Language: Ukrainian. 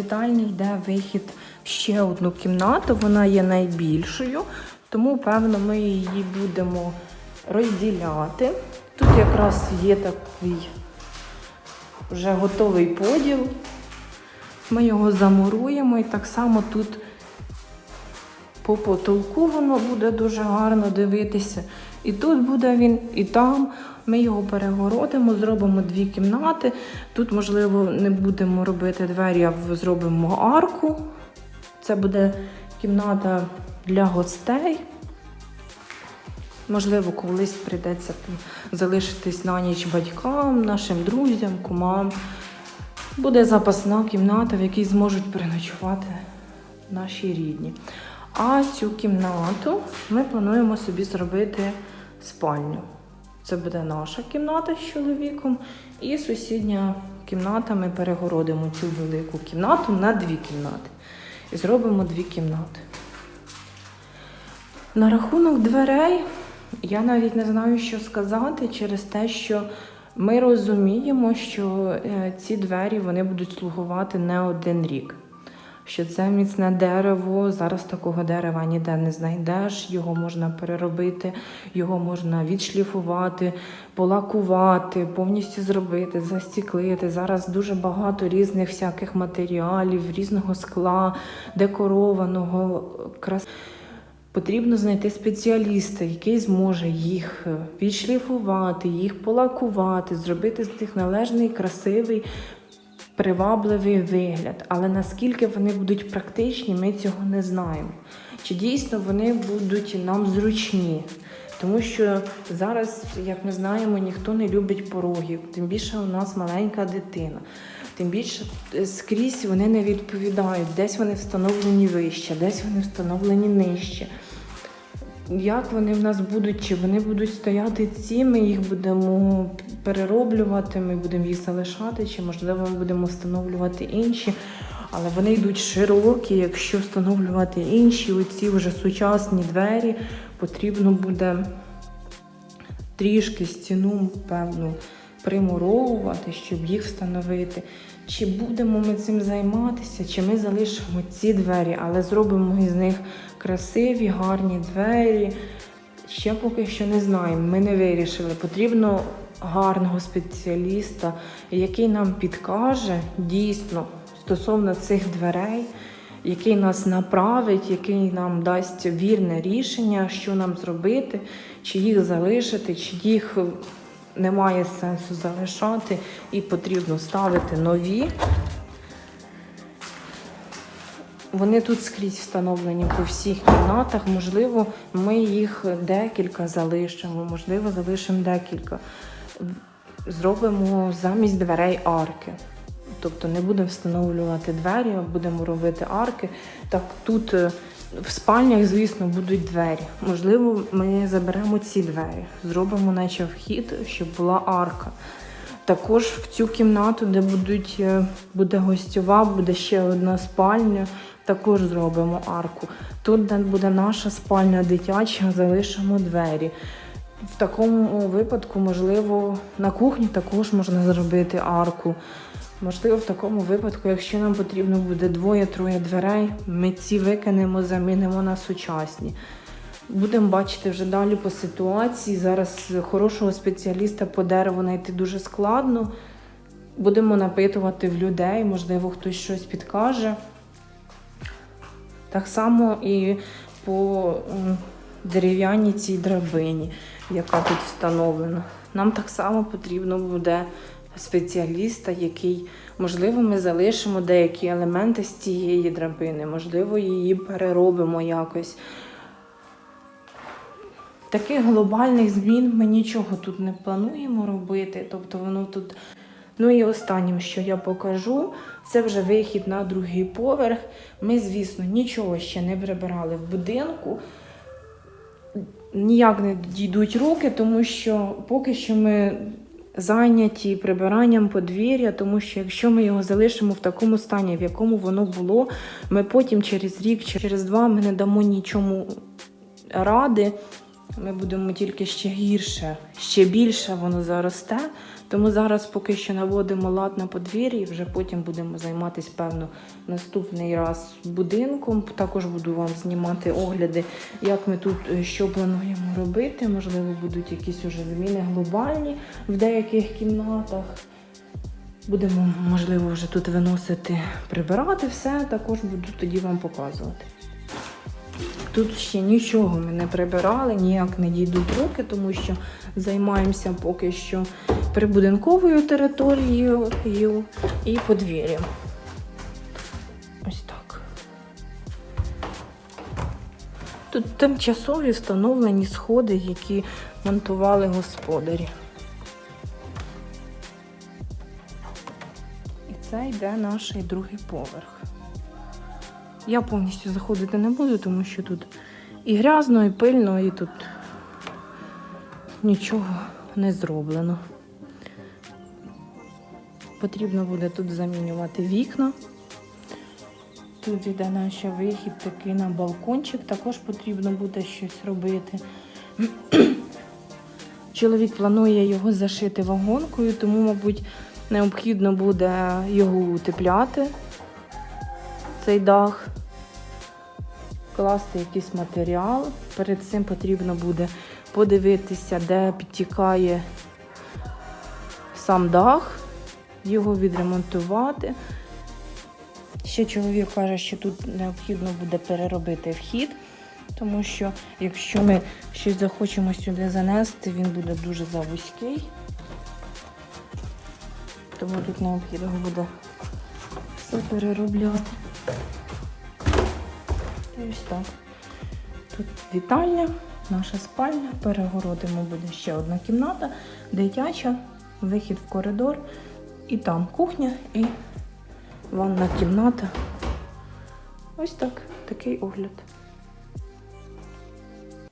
Вітальні йде вихід в ще одну кімнату, вона є найбільшою, тому, певно, ми її будемо розділяти. Тут якраз є такий вже готовий поділ. Ми його замуруємо і так само тут по потолку воно буде дуже гарно дивитися. І тут буде він, і там. Ми його перегородимо, зробимо дві кімнати. Тут, можливо, не будемо робити двері, а зробимо арку. Це буде кімната для гостей. Можливо, колись прийдеться там залишитись на ніч батькам, нашим друзям, кумам. Буде запасна кімната, в якій зможуть переночувати наші рідні. А цю кімнату ми плануємо собі зробити спальню. Це буде наша кімната з чоловіком, і сусідня кімната. Ми перегородимо цю велику кімнату на дві кімнати. І зробимо дві кімнати. На рахунок дверей я навіть не знаю, що сказати через те, що ми розуміємо, що е, ці двері вони будуть слугувати не один рік. Що це міцне дерево, зараз такого дерева ніде не знайдеш, його можна переробити, його можна відшліфувати, полакувати, повністю зробити, застіклити. Зараз дуже багато різних всяких матеріалів, різного скла, декорованого, крас. Потрібно знайти спеціаліста, який зможе їх е, відшліфувати, їх полакувати, зробити з них належний, красивий, привабливий вигляд. Але наскільки вони будуть практичні, ми цього не знаємо. Чи дійсно вони будуть нам зручні? Тому що зараз, як ми знаємо, ніхто не любить порогів, тим більше у нас маленька дитина. Тим більше е, скрізь вони не відповідають, десь вони встановлені вище, десь вони встановлені нижче. Як вони в нас будуть, чи вони будуть стояти ці, ми їх будемо перероблювати, ми будемо їх залишати, чи можливо ми будемо встановлювати інші. Але вони йдуть широкі, якщо встановлювати інші, оці вже сучасні двері, потрібно буде трішки стіну, певну, примуровувати, щоб їх встановити. Чи будемо ми цим займатися, чи ми залишимо ці двері, але зробимо із них красиві, гарні двері. Ще поки що не знаємо. Ми не вирішили. Потрібно гарного спеціаліста, який нам підкаже дійсно стосовно цих дверей, який нас направить, який нам дасть вірне рішення, що нам зробити, чи їх залишити, чи їх немає сенсу залишати і потрібно ставити нові. Вони тут скрізь встановлені по всіх кімнатах. Можливо, ми їх декілька залишимо, можливо, залишимо декілька. Зробимо замість дверей арки. Тобто не будемо встановлювати двері, а будемо робити арки. Так тут е, в спальнях, звісно, будуть двері. Можливо, ми заберемо ці двері, зробимо наче вхід, щоб була арка. Також в цю кімнату, де будуть, е, буде гостьова, буде ще одна спальня, також зробимо арку. Тут, де буде наша спальня дитяча, залишимо двері. В такому випадку, можливо, на кухні також можна зробити арку. Можливо, в такому випадку, якщо нам потрібно буде двоє-троє дверей, ми ці викинемо, замінимо на сучасні. Будемо бачити вже далі по ситуації. Зараз хорошого спеціаліста по дереву знайти дуже складно. Будемо напитувати в людей, можливо, хтось щось підкаже. Так само і по дерев'яній цій драбині, яка тут встановлена. Нам так само потрібно буде спеціаліста, який, можливо, ми залишимо деякі елементи з цієї драбини, можливо, її переробимо якось. Таких глобальних змін ми нічого тут не плануємо робити. Тобто воно тут. Ну і останнім, що я покажу, це вже вихід на другий поверх. Ми, звісно, нічого ще не прибирали в будинку. Ніяк не дійдуть руки, тому що поки що ми зайняті прибиранням подвір'я, тому що якщо ми його залишимо в такому стані, в якому воно було, ми потім через рік, через два ми не дамо нічому ради. Ми будемо тільки ще гірше, ще більше воно заросте. Тому зараз поки що наводимо лад на подвір'ї, вже потім будемо займатися, певно, наступний раз будинком. Також буду вам знімати огляди, як ми тут е, що плануємо робити. Можливо, будуть якісь уже зміни глобальні в деяких кімнатах. Будемо, можливо, вже тут виносити, прибирати все, також буду тоді вам показувати. Тут ще нічого ми не прибирали, ніяк не дійдуть руки, тому що займаємося поки що прибудинковою територією і подвір'ям. Ось так. Тут тимчасові встановлені сходи, які монтували господарі. І це йде наш другий поверх. Я повністю заходити не буду, тому що тут і грязно, і пильно, і тут нічого не зроблено. Потрібно буде тут замінювати вікна. Тут йде наш вихід такий на балкончик, також потрібно буде щось робити. Чоловік планує його зашити вагонкою, тому, мабуть, необхідно буде його утепляти, цей дах, класти якийсь матеріал. Перед цим потрібно буде подивитися, де підтікає сам дах, його відремонтувати. Ще чоловік каже, що тут необхідно буде переробити вхід, тому що якщо ми щось захочемо сюди занести, він буде дуже завузький. Тому тут необхідно буде все переробляти. І ось так. Тут вітальня, наша спальня, перегородимо буде ще одна кімната, дитяча, вихід в коридор, і там кухня і ванна кімната. Ось так, такий огляд.